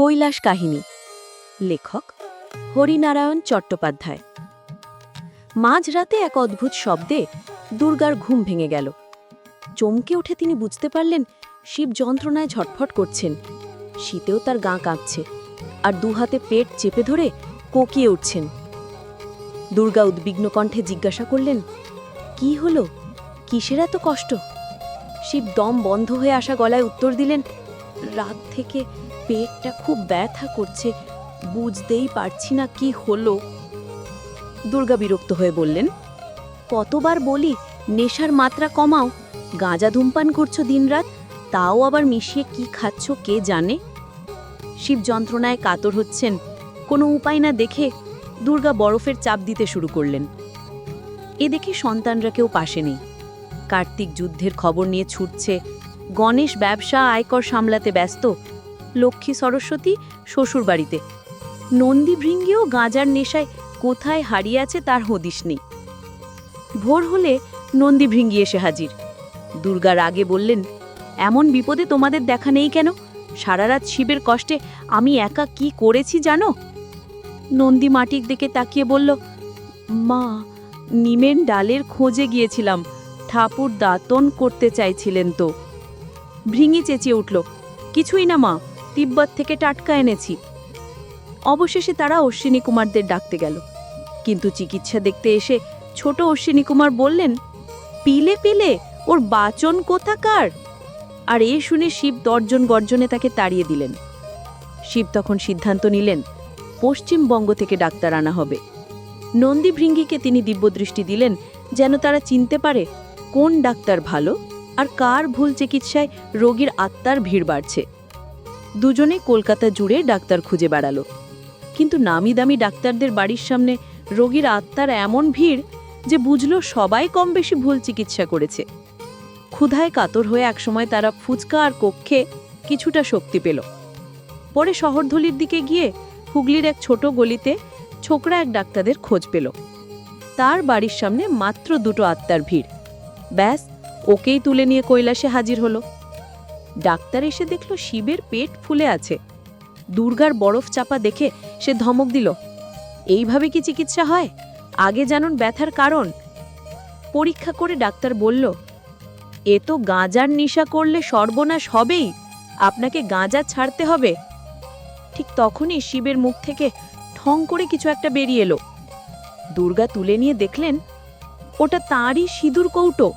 কৈলাস কাহিনী। লেখক হরিনারায়ণ চট্টোপাধ্যায়। মাঝরাতে এক অদ্ভুত শব্দে দুর্গার ঘুম ভেঙে গেল। চমকে উঠে তিনি বুঝতে পারলেন, শিব যন্ত্রণায় ঝটফট করছেন। শীতেও তার গা কাঁপছে আর দুহাতে পেট চেপে ধরে কোকিয়ে উঠছেন। দুর্গা উদ্বিগ্ন কণ্ঠে জিজ্ঞাসা করলেন, কি হলো? কিসের এত কষ্ট? শিব দম বন্ধ হয়ে আসা গলায় উত্তর দিলেন রাত থেকে পেটটা খুব ব্যথা করছে, বুঝতেই পারছি না কি হলো। দুর্গা বিরক্ত হয়ে বললেন, কতবার বলি, নেশার মাত্রা কমাও, গাঁজা ধূমপান করছ দিনরাত, তাও আবার মিশিয়ে কি খাচ্ছ কে জানে? শিব যন্ত্রণায় কাতর হচ্ছেন, কোনো উপায় না দেখে দুর্গা বরফের চাপ দিতে শুরু করলেন। এ দেখে সন্তানরা কেউ পাশে নেই। কার্তিক যুদ্ধের খবর নিয়ে ছুটছে গণেশ ব্যবসা আয়কর সামলাতে ব্যস্ত, লক্ষ্মী সরস্বতী শ্বশুর বাড়িতে নন্দী ভৃঙ্গিও গাঁজার নেশায় কোথায় হারিয়ে আছে তার হদিস নেই। ভোর হলে নন্দী ভৃঙ্গি এসে হাজির। দুর্গার আগে বললেন, এমন বিপদে তোমাদের দেখা নেই কেন? সারা রাত শিবের কষ্টে আমি একা কি করেছি জানো? নন্দী মাটির দিকে তাকিয়ে বলল, মা নিমেন ডালের খোঁজে গিয়েছিলাম। ঠাকুর দাতন করতে চাইছিলেন তো। ভৃঙি চেঁচিয়ে উঠল, কিছুই না মা, তিব্বত থেকে টাটকা এনেছি। অবশেষে তারা অশ্বিনী কুমারদের ডাকতে গেল। কিন্তু চিকিৎসা দেখতে এসে ছোট অশ্বিনী কুমার বললেন, পিলে পিলে, ওর বাচন কোথাকার? আর এ শুনে শিব দর্জন গর্জনে তাকে তাড়িয়ে দিলেন। শিব তখন সিদ্ধান্ত নিলেন পশ্চিমবঙ্গ থেকে ডাক্তার আনা হবে। নন্দী ভৃঙ্গিকে তিনি দিব্যদৃষ্টি দিলেন, যেন তারা চিনতে পারে কোন ডাক্তার ভালো? আর কার ভুল চিকিৎসায় রোগীর আত্মার ভিড় বাড়ছে। দুজনে কলকাতা জুড়ে ডাক্তার খুঁজে বেড়ালো। কিন্তু নামি দামি ডাক্তারদের বাড়ির সামনে রোগীর আত্মার এমন ভিড় যে বুঝল সবাই কম বেশি ভুল চিকিৎসা করেছে। ক্ষুধায় কাতর হয়ে একসময় তারা ফুচকা আর কক্ষে কিছুটা শক্তি পেল। পরে শহরধলির দিকে গিয়ে হুগলির এক ছোট গলিতে ছোকরা এক ডাক্তারদের খোঁজ পেল। তার বাড়ির সামনে মাত্র দুটো আত্মার ভিড়। ব্যাস ওকেই তুলে নিয়ে কৈলাসে হাজির হলো। ডাক্তার এসে দেখল শিবের পেট ফুলে আছে। দুর্গার বরফ চাপা দেখে সে ধমক দিল, এইভাবে কি চিকিৎসা হয়? আগে জানুন ব্যথার কারণ। পরীক্ষা করে ডাক্তার বলল, এ তো গাঁজার নেশা করলে সর্বনাশ হবেই, আপনাকে গাঁজা ছাড়তে হবে। ঠিক তখনই শিবের মুখ থেকে ঠং করে কিছু একটা বেরিয়ে এলো। দুর্গা তুলে নিয়ে দেখলেন, ওটা তাঁরই সিঁদুর কৌটো।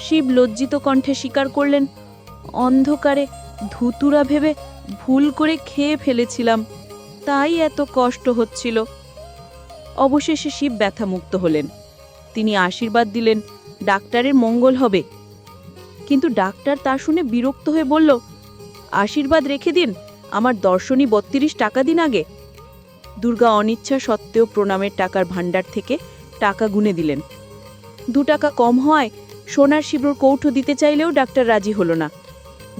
শিব লজ্জিত কণ্ঠে স্বীকার করলেন, অন্ধকারে ধুতুরা ভেবে ভুল করে খেয়ে ফেলেছিলাম, তাই এত কষ্ট হচ্ছিল। অবশেষে শিব ব্যথামুক্ত হলেন। তিনি আশীর্বাদ দিলেন, ডাক্তারের মঙ্গল হবে। কিন্তু ডাক্তার তা শুনে বিরক্ত হয়ে বলল, আশীর্বাদ রেখে দিন, আমার দর্শনী বত্রিশ টাকা দিন আগে। দুর্গা অনিচ্ছা সত্ত্বেও প্রণামের টাকার ভাণ্ডার থেকে টাকা গুনে দিলেন। দু টাকা কম হওয়ায় সোনার শিবর কৌঠো দিতে চাইলেও ডাক্তার রাজি হলো না।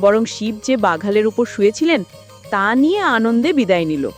বরং শিব যে বাঘালের উপর শুয়েছিলেন, তা নিয়ে আনন্দে বিদায় নিল।